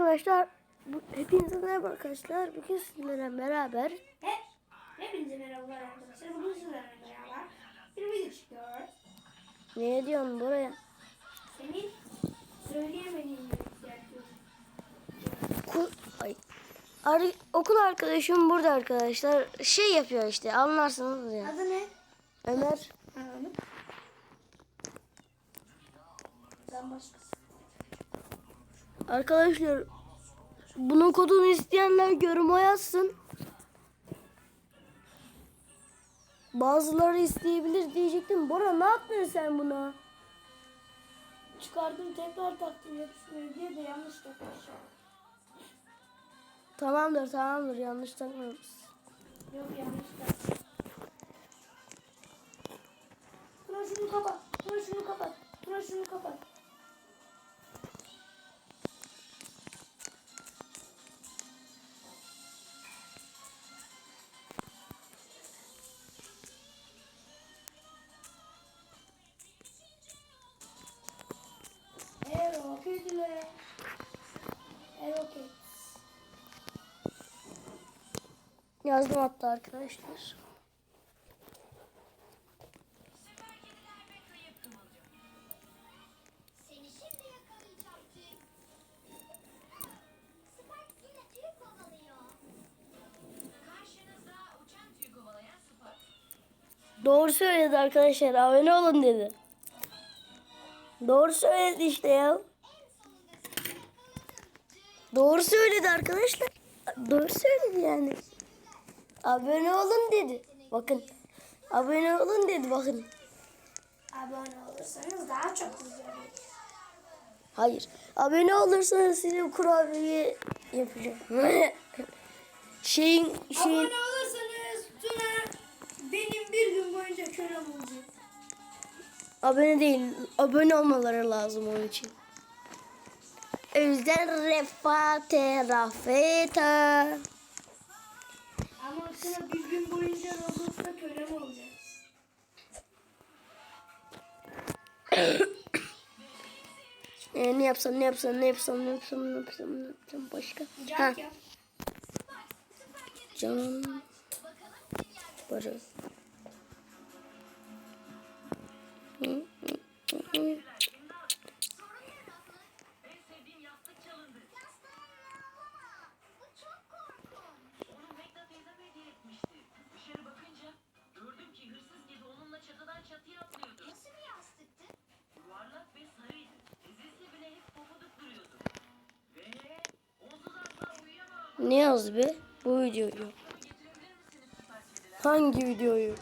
arkadaşlar. Bu, hepinize merhaba arkadaşlar. Bugün sizlerle beraber He, hepinize merhabalar arkadaşlar. Bugün sizlerle beraber bir video çekiyoruz. ne diyorsun buraya? Senin söyleyemediğin Ku- Ay. Ar- okul arkadaşım burada arkadaşlar. Şey yapıyor işte anlarsınız ya. Adı ne? Ömer. Anladım. Sen başkasın. Arkadaşlar bunun kodunu isteyenler yoruma yazsın. Bazıları isteyebilir diyecektim. Bora ne yaptın sen buna? Çıkardım tekrar taktım hepsini diye de yanlış takmışım. Tamamdır tamamdır yanlış takmıyoruz. Yok yanlış taktım. Tuna şunu kapat. Tuna şunu kapat. Tuna şunu kapat. Tüy kovalayan Spike. Doğru söyledi arkadaşlar. Abone olun dedi. Doğru söyledi işte ya. Doğru söyledi arkadaşlar. Doğru söyledi yani. Abone olun dedi. Bakın. Abone olun dedi bakın. Abone olursanız daha çok izlerim. Hayır. Abone olursanız size kurabiye yapacağım. şeyin şeyin Abone olursanız Tuna benim bir gün boyunca kölem olacak. abone değil. Abone olmaları lazım onun için. O yüzden refate rafeta. Ama Tuna bir gün boyunca Roblox'ta kölem olacak. Ee, ne yapsam ne yapsam ne yapsam ne yapsam ne yapsam ne yapsam başka. Ha can barı. Hı, hı, hı, Ne yazdı be? Bu videoyu. Hangi videoyu?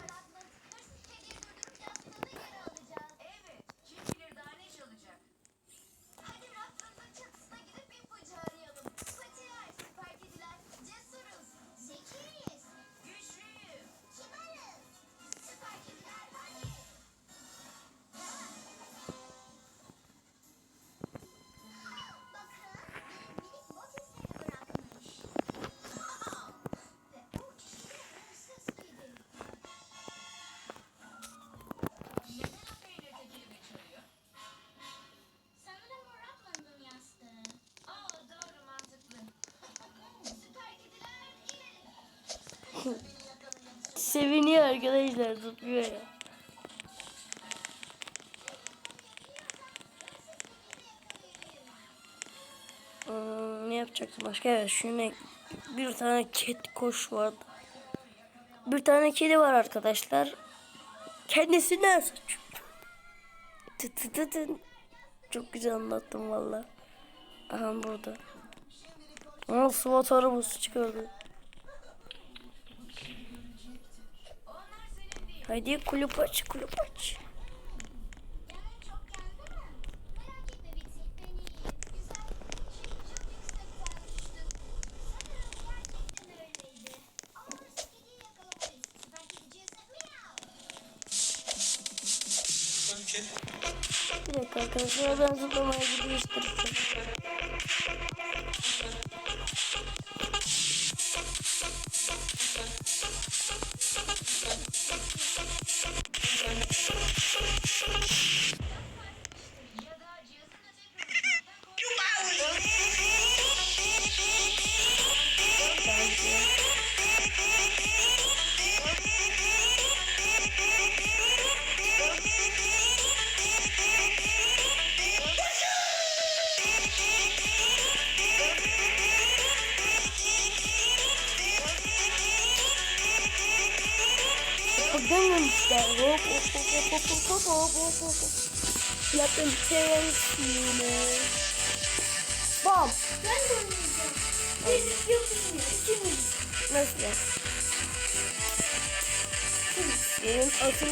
Arkadaşlar tutmuyor ya. Hmm, ne yapacaktım başka? Evet şuna bir tane kedi koş vardı. Bir tane kedi var arkadaşlar. Kendisinden tı. Çok güzel anlattım valla. Aha burada. Aa SWAT arabası çıkardı. Пойди кулюпач, кулюпач. Как раз я забыл, где Bak dönmemişler. Hop hop hop hop hop hop hop hop hop hop. Yaptım çevirmişini. Bam. Ben de oynayacağım. Yok şimdi. İkimiz. Nasıl? Benim asıl